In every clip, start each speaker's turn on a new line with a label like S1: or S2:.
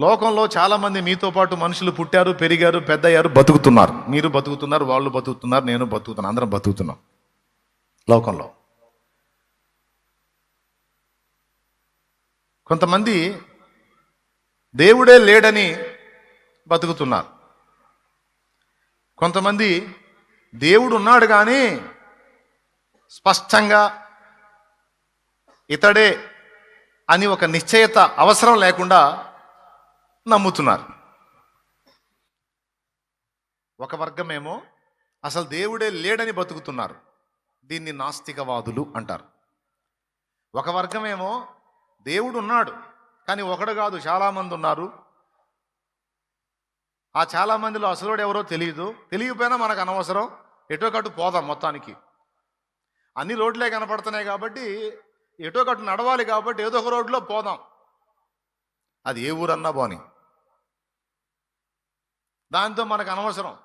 S1: లోకంలో చాలామంది మీతో పాటు మనుషులు పుట్టారు పెరిగారు పెద్దయ్యారు బతుకుతున్నారు. మీరు బతుకుతున్నారు వాళ్ళు బతుకుతున్నారు నేను బతుకుతున్నాను అందరం బతుకుతున్నాం. లోకంలో. కొంతమంది దేవుడే లేడని బతుకుతున్నారు. కొంతమంది దేవుడు ఉన్నాడు కానీ స్పష్టంగా ఇతడే అని ఒక నిశ్చయత అవసరం లేకుండా నమ్ముతున్నారు. ఒక వర్గమేమో అసలు దేవుడే లేడని బతుకుతున్నారు. దీన్ని నాస్తికవాదులు అంటారు. ఒక వర్గమేమో దేవుడు ఉన్నాడు కానీ ఒకడు కాదు చాలామంది ఉన్నారు. ఆ చాలామందిలో అసలుడు ఎవరో తెలియదు తెలియకపోయినా మనకు అనవసరం. ఎటోకట్టు పోదాం మొత్తానికి. అన్ని రోడ్లే కనపడుతున్నాయి కాబట్టి ఎటో కట్టు నడవాలి కాబట్టి ఏదో ఒక రోడ్లో పోదాం. అది ఏ ఊరన్నా పోని. దాంతో మనకు అనవసరం.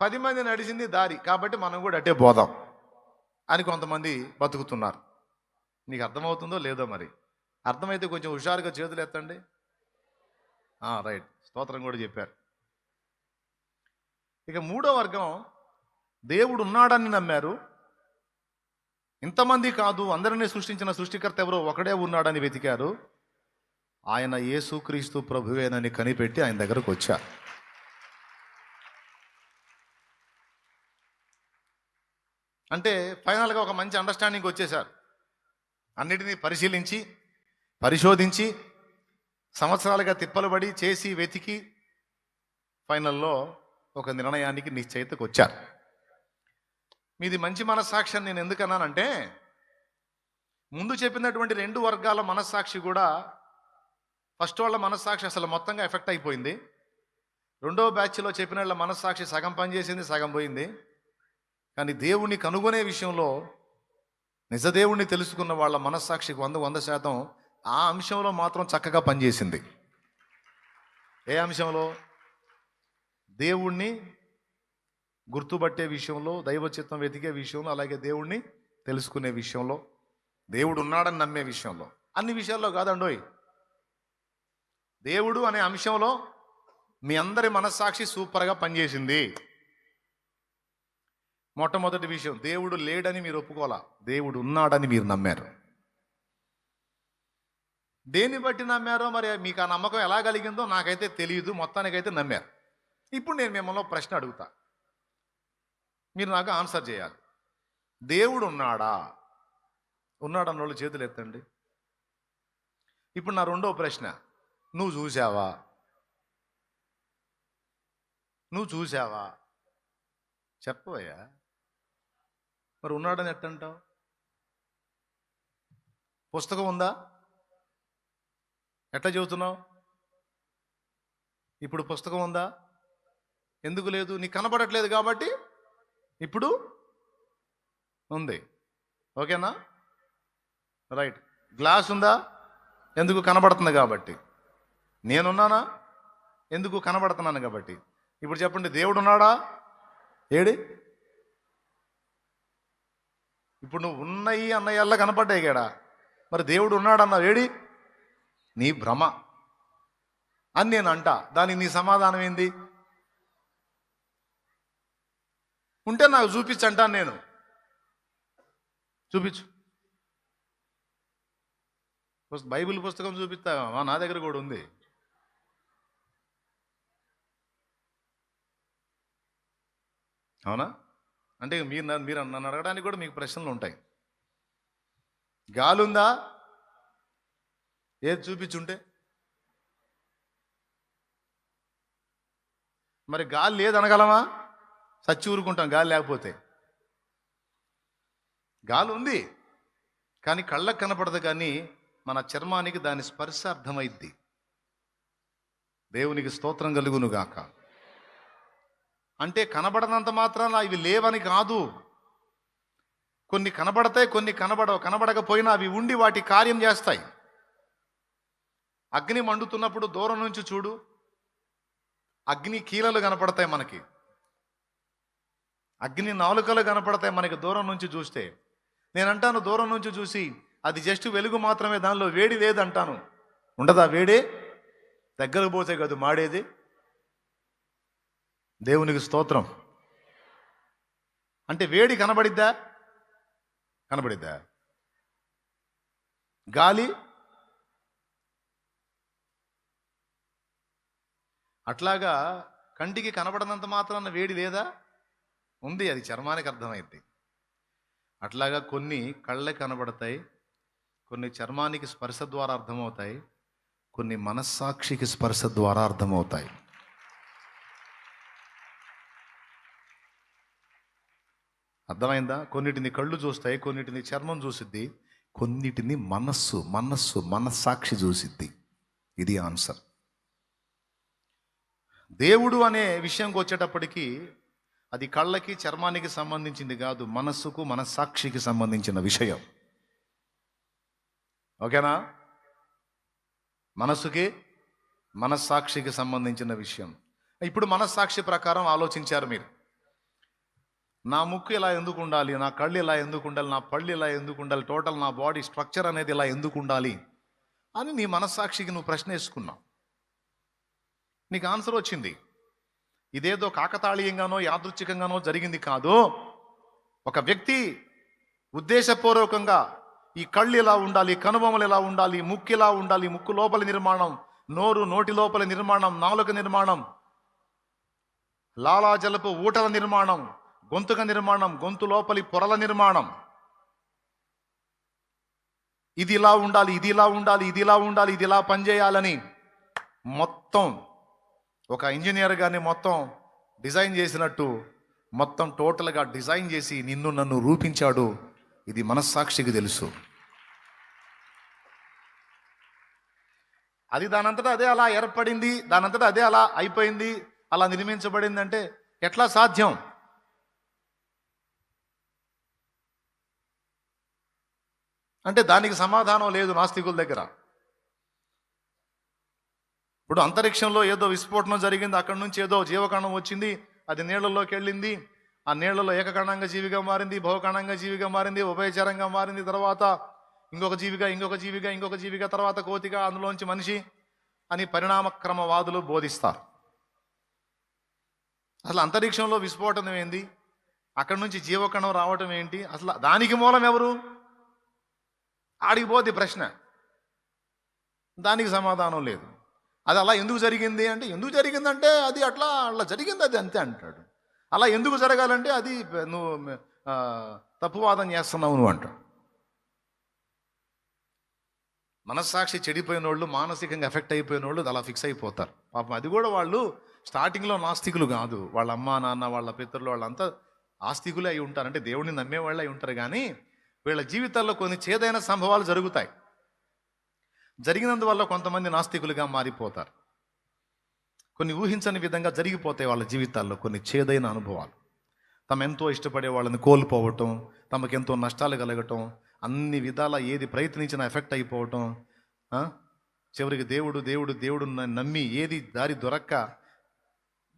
S1: పది మంది నడిచింది దారి కాబట్టి మనం కూడా అట్టే పోదాం అని కొంతమంది బతుకుతున్నారు. నీకు అర్థమవుతుందో లేదో మరి. అర్థమైతే కొంచెం హుషారుగా చేతులు ఎత్తండి. రైట్. స్తోత్రం కూడా చెప్పారు. ఇక మూడో వర్గం దేవుడు ఉన్నాడని నమ్మారు. ఇంతమంది కాదు అందరినీ సృష్టించిన సృష్టికర్త ఎవరో ఒకడే ఉన్నాడని వెతికారు. ఆయన యేసుక్రీస్తు ప్రభువేనని కనిపెట్టి ఆయన దగ్గరకు వచ్చారు. అంటే ఫైనల్గా ఒక మంచి అండర్స్టాండింగ్ వచ్చేసారు. అన్నిటినీ పరిశీలించి పరిశోధించి సంవత్సరాలుగా తిప్పలుబడి చేసి వెతికి ఫైనల్లో ఒక నిర్ణయానికి నిశ్చయితకు వచ్చారు. మీది మంచి మనస్సాక్షి అని నేను ఎందుకన్నానంటే ముందు చెప్పినటువంటి రెండు వర్గాల మనస్సాక్షి కూడా ఫస్ట్ వాళ్ళ మనస్సాక్షి అసలు మొత్తంగా ఎఫెక్ట్ అయిపోయింది. రెండో బ్యాచ్లో చెప్పిన వాళ్ళ మనస్సాక్షి సగం పనిచేసింది సగం పోయింది. కానీ దేవుణ్ణి కనుగొనే విషయంలో నిజదేవుణ్ణి తెలుసుకున్న వాళ్ళ మనస్సాక్షికి వంద వంద శాతం ఆ అంశంలో మాత్రం చక్కగా పనిచేసింది. ఏ అంశంలో? దేవుణ్ణి గుర్తుపట్టే విషయంలో దైవచిత్తం వెతికే విషయంలో అలాగే దేవుణ్ణి తెలుసుకునే విషయంలో దేవుడు ఉన్నాడని నమ్మే విషయంలో. అన్ని విషయాల్లో కాదండోయ్. దేవుడు అనే అంశంలో మీ అందరి మనస్సాక్షి సూపర్గా పనిచేసింది. మొట్టమొదటి విషయం దేవుడు లేడని మీరు ఒప్పుకోవాలా? దేవుడు ఉన్నాడని మీరు నమ్మారు. దేన్ని బట్టి నమ్మారో మరి మీకు ఆ నమ్మకం ఎలా కలిగిందో నాకైతే తెలియదు మొత్తానికైతే నమ్మారు. ఇప్పుడు నేను మిమ్మల్ని ప్రశ్న అడుగుతా. మీరు నాకు ఆన్సర్ చేయాలి. దేవుడు ఉన్నాడా? ఉన్నాడన్న వాళ్ళు చేతులు ఎత్తండి. ఇప్పుడు నా రెండో ప్రశ్న నువ్వు చూసావా నువ్వు చూసావా చెప్పవయ్యా. మరి ఉన్నాడని ఎట్టంటావు? పుస్తకం ఉందా? ఎట్లా చెబుతున్నావు ఇప్పుడు పుస్తకం ఉందా? ఎందుకు లేదు? నీకు కనపడట్లేదు కాబట్టి ఇప్పుడు ఉంది. ఓకేనా? రైట్. గ్లాస్ ఉందా? ఎందుకు కనబడుతుంది కాబట్టి. నేనున్నానా? ఎందుకు కనబడుతున్నాను కాబట్టి. ఇప్పుడు చెప్పండి దేవుడు ఉన్నాడా ఏడి? ఇప్పుడు నువ్వు ఉన్నాయి అన్నయ్యల్లా కనపడ్డాయి కదా మరి దేవుడు ఉన్నాడన్నావు ఏడి? నీ భ్రమ. అని నేను అంట. దానికి నీ సమాధానం ఏంది? ఉంటే నాకు చూపించు అంటాను నేను. చూపించు. బైబిల్ పుస్తకం చూపిస్తావా నా దగ్గర కూడా ఉంది. అవునా? అంటే మీరు మీరు నన్ను అడగడానికి కూడా మీకు ప్రశ్నలు ఉంటాయి. గాలి ఉందా ఏది చూపించుంటే? మరి గాలి లేదనగలమా సచ్చి ఊరుకుంటాం గాలి లేకపోతే. గాలి ఉంది కానీ కళ్ళకు కనపడదు కానీ మన చర్మానికి దాని స్పర్శ అర్థమైద్ది. దేవునికి స్తోత్రం కలుగును గాక అంటే కనబడనంత మాత్రాన ఇవి లేవని కాదు. కొన్ని కనబడతాయి కొన్ని కనబడవు కనబడకపోయినా అవి ఉండి వాటి కార్యం చేస్తాయి. అగ్ని మండుతున్నప్పుడు దూరం నుంచి చూడు అగ్ని కీలలు కనపడతాయి మనకి. అగ్ని నాలుకలు కనపడతాయి మనకి దూరం నుంచి చూస్తే. నేను అంటాను దూరం నుంచి చూసి అది జస్ట్ వెలుగు మాత్రమే దానిలో వేడి లేదంటాను. ఉండదా వేడే? దగ్గరకు పోతే కాదు మాడేది? దేవునికి స్తోత్రం. అంటే వేడి కనబడిద్దా? కనబడిద్దా? గాలి? అట్లాగా కంటికి కనబడనంత మాత్రాన వేడి లేదా? ఉంది అది చర్మానికి అర్థమైంది. అట్లాగా కొన్ని కళ్ళకి కనబడతాయి కొన్ని చర్మానికి స్పర్శ ద్వారా అర్థమవుతాయి కొన్ని మనస్సాక్షికి స్పర్శ ద్వారా అర్థమవుతాయి. అర్థమైందా? కొన్నిటిని కళ్ళు చూస్తాయి కొన్నిటిని చర్మం చూసిద్ది కొన్నిటిని మనస్సు మనస్సు మనస్సాక్షి చూసిద్ది. ఇది ఆన్సర్. దేవుడు అనే విషయంకి వచ్చేటప్పటికి అది కళ్ళకి చర్మానికి సంబంధించింది కాదు మనస్సుకు మనస్సాక్షికి సంబంధించిన విషయం. ఓకేనా? మనస్సుకి మనస్సాక్షికి సంబంధించిన విషయం. ఇప్పుడు మనస్సాక్షి ప్రకారం ఆలోచించారు మీరు. నా ముక్కు ఇలా ఎందుకు ఉండాలి? నా కళ్ళు ఇలా ఎందుకు ఉండాలి? నా పళ్ళు ఇలా ఎందుకు ఉండాలి? టోటల్ నా బాడీ స్ట్రక్చర్ అనేది ఇలా ఎందుకు ఉండాలి? అని నీ మనస్సాక్షికి నువ్వు ప్రశ్న వేసుకున్నావు. నీకు ఆన్సర్ వచ్చింది. ఇదేదో కాకతాళీయంగానో యాదృచ్ఛికంగానో జరిగింది కాదు. ఒక వ్యక్తి ఉద్దేశపూర్వకంగా ఈ కళ్ళు ఇలా ఉండాలి? కనుబొమ్మలు ఇలా ఉండాలి? ముక్కు ఇలా ఉండాలి? ముక్కు లోపల నిర్మాణం నోరు నోటి లోపల నిర్మాణం నాలుక నిర్మాణం లాలాజలపు ఊటల నిర్మాణం గొంతుక నిర్మాణం గొంతు లోపలి పొరల నిర్మాణం. ఇది ఇలా ఉండాలి ఇది ఇలా ఉండాలి ఇది ఇలా ఉండాలి ఇది ఇలా పనిచేయాలని మొత్తం ఒక ఇంజనీర్ గారిని మొత్తం డిజైన్ చేసినట్టు మొత్తం టోటల్గా డిజైన్ చేసి నిన్ను నన్ను రూపించాడు. ఇది మనస్సాక్షికి తెలుసు. అది దానంతటా అదే అలా ఏర్పడింది దానంతటా అదే అలా అయిపోయింది అలా నిర్మించబడింది అంటే ఎట్లా సాధ్యం? అంటే దానికి సమాధానం లేదు నాస్తికుల దగ్గర. ఇప్పుడు అంతరిక్షంలో ఏదో విస్ఫోటనం జరిగింది అక్కడి నుంచి ఏదో జీవకణం వచ్చింది అది నీళ్ళలోకి వెళ్ళింది ఆ నీళ్ళలో ఏకకణంగా జీవిగా మారింది బహుకణంగా జీవిగా మారింది ఉభయచరంగా మారింది తర్వాత ఇంకొక జీవిగా ఇంకొక జీవిగా ఇంకొక జీవిగా తర్వాత కోతిగా అందులోంచి మనిషి అని పరిణామక్రమవాదులు బోధిస్తారు. అసలు అంతరిక్షంలో విస్ఫోటనం ఏంది? అక్కడి నుంచి జీవకణం రావటం ఏంటి? అసలు దానికి మూలం ఎవరు? ఆడికి పోతే ప్రశ్న. దానికి సమాధానం లేదు. అది అలా ఎందుకు జరిగింది అంటే ఎందుకు జరిగిందంటే అది అట్లా అట్లా జరిగింది అది అంతే అంటాడు. అలా ఎందుకు జరగాలంటే అది నువ్వు తప్పువాదం చేస్తున్నావు నువ్వు అంటాడు. మనస్సాక్షి చెడిపోయిన వాళ్ళు మానసికంగా ఎఫెక్ట్ అయిపోయిన వాళ్ళు అలా ఫిక్స్ అయిపోతారు. పాపం అది కూడా వాళ్ళు స్టార్టింగ్లో నాస్తికులు కాదు. వాళ్ళ అమ్మ నాన్న వాళ్ళ పితరులు వాళ్ళంతా ఆస్తికులే అయి ఉంటారు. అంటే దేవుడిని నమ్మేవాళ్ళు అయి ఉంటారు కానీ వీళ్ళ జీవితాల్లో కొన్ని చేదైన సంభవాలు జరుగుతాయి. జరిగినందువల్ల కొంతమంది నాస్తికులుగా మారిపోతారు. కొన్ని ఊహించని విధంగా జరిగిపోతాయి వాళ్ళ జీవితాల్లో కొన్ని చేదైన అనుభవాలు. తమ ఎంతో ఇష్టపడే వాళ్ళని కోల్పోవటం తమకెంతో నష్టాలు కలగటం అన్ని విధాల ఏది ప్రయత్నించినా ఎఫెక్ట్ అయిపోవటం చివరికి దేవుడు దేవుడు దేవుడు నమ్మి ఏది దారి దొరక్క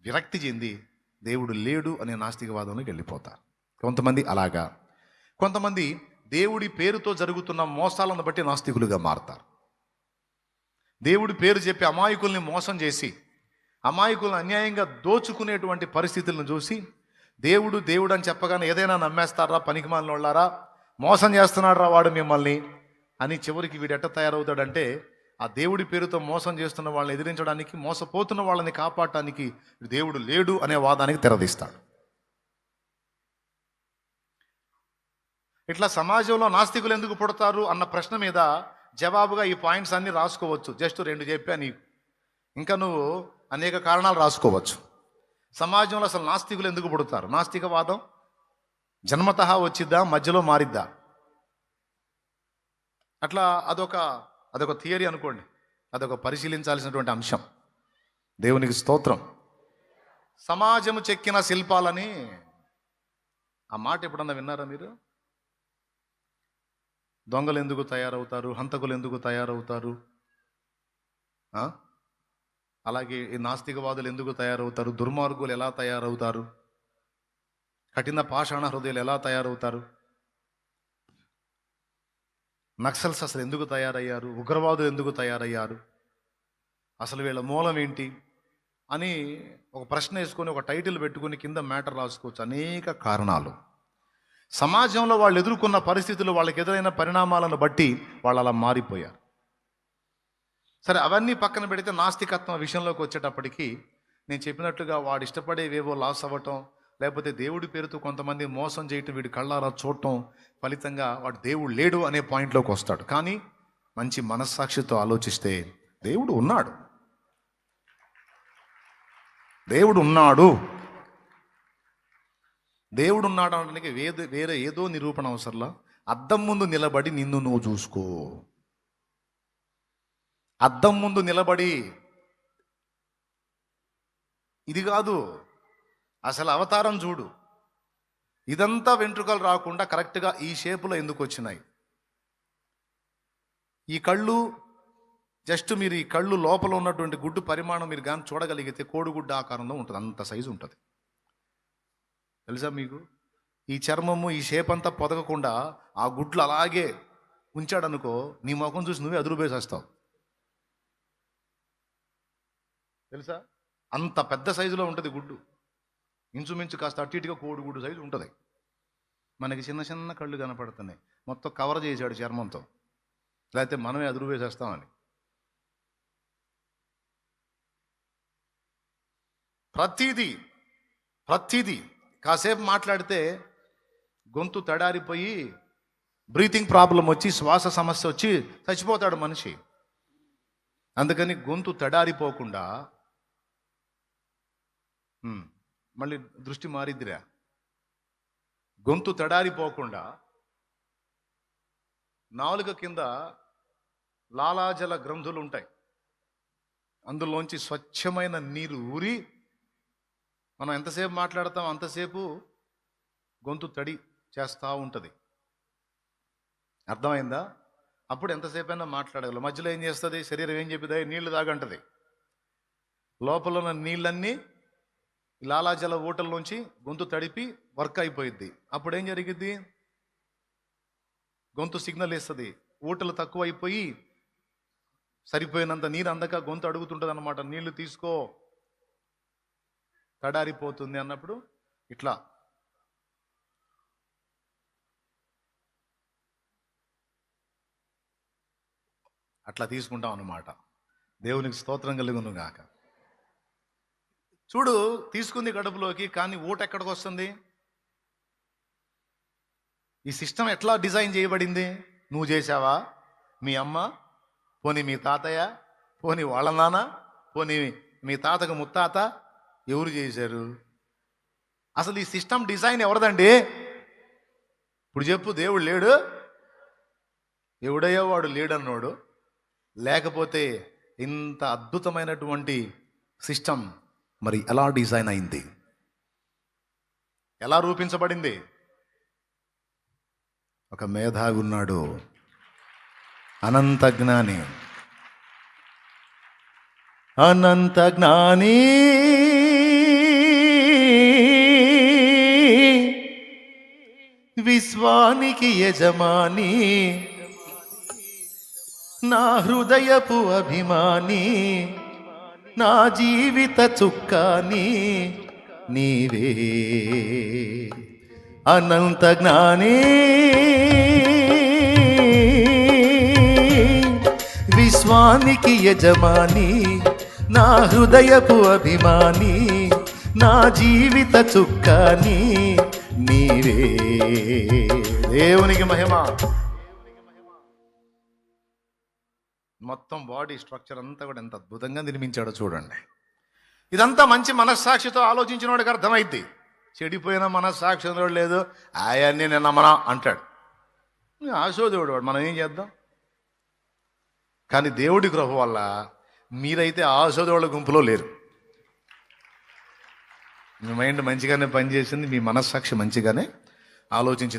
S1: విరక్తి చెంది దేవుడు లేడు అనే నాస్తికవాదంలోకి వెళ్ళిపోతారు. కొంతమంది అలాగా. కొంతమంది దేవుడి పేరుతో జరుగుతున్న మోసాలను బట్టి నాస్తికులుగా మారతారు. దేవుడి పేరు చెప్పి అమాయకుల్ని మోసం చేసి అమాయకులను అన్యాయంగా దోచుకునేటువంటి పరిస్థితులను చూసి దేవుడు దేవుడు అని చెప్పగానే ఏదైనా నమ్మేస్తారా పనికి వాళ్ళారా మోసం చేస్తున్నాడరా వాడు మిమ్మల్ని అని చివరికి వీడు ఎట్ట తయారవుతాడంటే ఆ దేవుడి పేరుతో మోసం చేస్తున్న వాళ్ళని ఎదిరించడానికి మోసపోతున్న వాళ్ళని కాపాడటానికి దేవుడు లేడు అనే వాదానికి తెరదీస్తాడు. ఇట్లా సమాజంలో నాస్తికులు ఎందుకు పుడతారు అన్న ప్రశ్న మీద జవాబుగా ఈ పాయింట్స్ అన్ని రాసుకోవచ్చు. జస్ట్ రెండు చెప్పా నీకు. ఇంకా నువ్వు అనేక కారణాలు రాసుకోవచ్చు. సమాజంలో అసలు నాస్తికులు ఎందుకు పుడతారు? నాస్తికవాదం? జన్మత వచ్చిద్దా? మధ్యలో మారిద్దా? అట్లా అదొక అదొక థియరీ అనుకోండి. అదొక పరిశీలించాల్సినటువంటి అంశం. దేవునికి స్తోత్రం. సమాజము చెక్కిన శిల్పాలని ఆ మాట ఎప్పుడన్నా విన్నారా మీరు? దొంగలు ఎందుకు తయారవుతారు? హంతకులు ఎందుకు తయారవుతారు అలాగే ఈ నాస్తికవాదులు ఎందుకు తయారవుతారు? దుర్మార్గులు ఎలా తయారవుతారు? కఠిన పాషాణ హృదయాలు ఎలా తయారవుతారు? నక్సల్స్ అసలు ఎందుకు తయారయ్యారు? ఉగ్రవాదులు ఎందుకు తయారయ్యారు? అసలు వీళ్ళ మూలం ఏంటి? అని ఒక ప్రశ్న వేసుకొని ఒక టైటిల్ పెట్టుకుని కింద మ్యాటర్ రాసుకోవచ్చు అనేక కారణాలు. సమాజంలో వాళ్ళు ఎదుర్కొన్న పరిస్థితులు వాళ్ళకి ఎదురైన పరిణామాలను బట్టి వాళ్ళు అలా మారిపోయారు. సరే అవన్నీ పక్కన పెడితే నాస్తికత్వం విషయంలోకి వచ్చేటప్పటికి నేను చెప్పినట్లుగా వాడు ఇష్టపడేవేవో లాస్ అవ్వటం లేకపోతే దేవుడి పేరుతో కొంతమంది మోసం చేయటం వీడి కళ్ళారా చూడటం ఫలితంగా వాడు దేవుడు లేడు అనే పాయింట్లోకి వస్తాడు. కానీ మంచి మనస్సాక్షితో ఆలోచిస్తే దేవుడు ఉన్నాడు. దేవుడు ఉన్నాడు. దేవుడు ఉన్నాడు అనడానికి వేరే వేరే ఏదో నిరూపణ అవసరంలా? అద్దం ముందు నిలబడి నిన్ను నువ్వు చూసుకో. అద్దం ముందు నిలబడి ఇది కాదు. అసలు అవతారం చూడు. ఇదంతా వెంట్రుకలు రాకుండా కరెక్ట్గా ఈ షేపులో ఎందుకు వచ్చినాయి? ఈ కళ్ళు జస్ట్ మీరు ఈ కళ్ళు లోపల ఉన్నటువంటి గుడ్డు పరిమాణం మీరు కానీ చూడగలిగితే కోడిగుడ్డు ఆకారంలో ఉంటుంది. అంత సైజు ఉంటుంది. తెలుసా మీకు? ఈ చర్మము ఈ షేప్ అంతా పొదగకుండా ఆ గుడ్లు అలాగే ఉంచాడనుకో నీ ముఖం చూసి నువ్వే అదురుపేసేస్తావు తెలుసా? అంత పెద్ద సైజులో ఉంటుంది గుడ్డు. ఇంచుమించు కాస్త అటు ఇటుగా కోడిగుడ్డు సైజు ఉంటుంది. మనకి చిన్న చిన్న కళ్ళు కనపడుతున్నాయి. మొత్తం కవర్ చేశాడు చర్మంతో. లేకపోతే మనమే అదురు వేసేస్తామని ప్రతిదీ ప్రతిదీ కాసేపు మాట్లాడితే గొంతు తడారిపోయి బ్రీతింగ్ ప్రాబ్లం వచ్చి శ్వాస సమస్య వచ్చి చచ్చిపోతాడు మనిషి. అందుకని గొంతు తడారిపోకుండా మళ్ళీ దృష్టి మారిద్దిరా. గొంతు తడారిపోకుండా నాలుక కింద లాలాజల గ్రంథులు ఉంటాయి. అందులోంచి స్వచ్ఛమైన నీరు ఊరి మనం ఎంతసేపు మాట్లాడతాం అంతసేపు గొంతు తడి చేస్తూ ఉంటుంది. అర్థమైందా? అప్పుడు ఎంతసేపైనా మాట్లాడగలం. మధ్యలో ఏం చేస్తుంది? శరీరం ఏం చెప్పిదా నీళ్ళు తాగంటది. లోపల ఉన్న నీళ్ళన్నీ లాలాజల లాలాజల ఊటల్లోంచి గొంతు తడిపి వర్క్ అయిపోయిద్ది. అప్పుడు ఏం జరిగిద్ది? గొంతు సిగ్నల్ ఇస్తుంది ఊటలు తక్కువ అయిపోయి సరిపోయినంత నీరు అందక గొంతు అడుగుతుంటుంది అనమాట నీళ్ళు తీసుకో. తడారిపోతుంది అన్నప్పుడు ఇట్లా. అట్లా తీసుకుంటాం అన్నమాట. దేవునికి స్తోత్రం కలుగును గాక. చూడు తీసుకుంది కడుపులోకి కానీ ఊట ఎక్కడికి వస్తుంది? ఈ సిస్టమ్ ఎట్లా డిజైన్ చేయబడింది? నువ్వు చేసావా మీ అమ్మ పోనీ మీ తాతయ్య పోనీ వాళ్ళ నాన్న పోనీ మీ తాతకు ముత్తాత ఎవరు చేశారు? అసలు ఈ సిస్టమ్ డిజైన్ ఎవరిదండి? ఇప్పుడు చెప్పు దేవుడు లేడు. ఎవడయ్యో వాడు లేడన్నోడు. లేకపోతే ఇంత అద్భుతమైనటువంటి సిస్టమ్ మరి ఎలా డిజైన్ అయింది? ఎలా రూపించబడింది? ఒక మేధావి ఉన్నాడు. అనంత జ్ఞాని. అనంత జ్ఞాని. విశ్వానికి యజమాని. నా హృదయపు అభిమాని నా జీవిత చుక్కాని నీవే. అనంత జ్ఞాని. విశ్వానికి యజమాని నా హృదయపు అభిమాని నా జీవిత చుక్కాని నీవే. దేవునికి మహిమ. మొత్తం బాడీ స్ట్రక్చర్ అంతా కూడా ఎంత అద్భుతంగా నిర్మించాడో చూడండి. ఇదంతా మంచి మనస్సాక్షితో ఆలోచించిన వాడికి అర్థమైద్ది. చెడిపోయిన మనస్సాక్షి లేదు. ఆయన్ని నిన్న మన అంటాడు. ఆశోదేవుడు వాడు మనం ఏం చేద్దాం? కానీ దేవుడి కృప వల్ల మీరైతే ఆశోదేవుళ్ళ గుంపులో లేరు. మీ మైండ్ మంచిగానే పనిచేసింది మీ మనస్సాక్షి మంచిగానే ఆలోచించింది.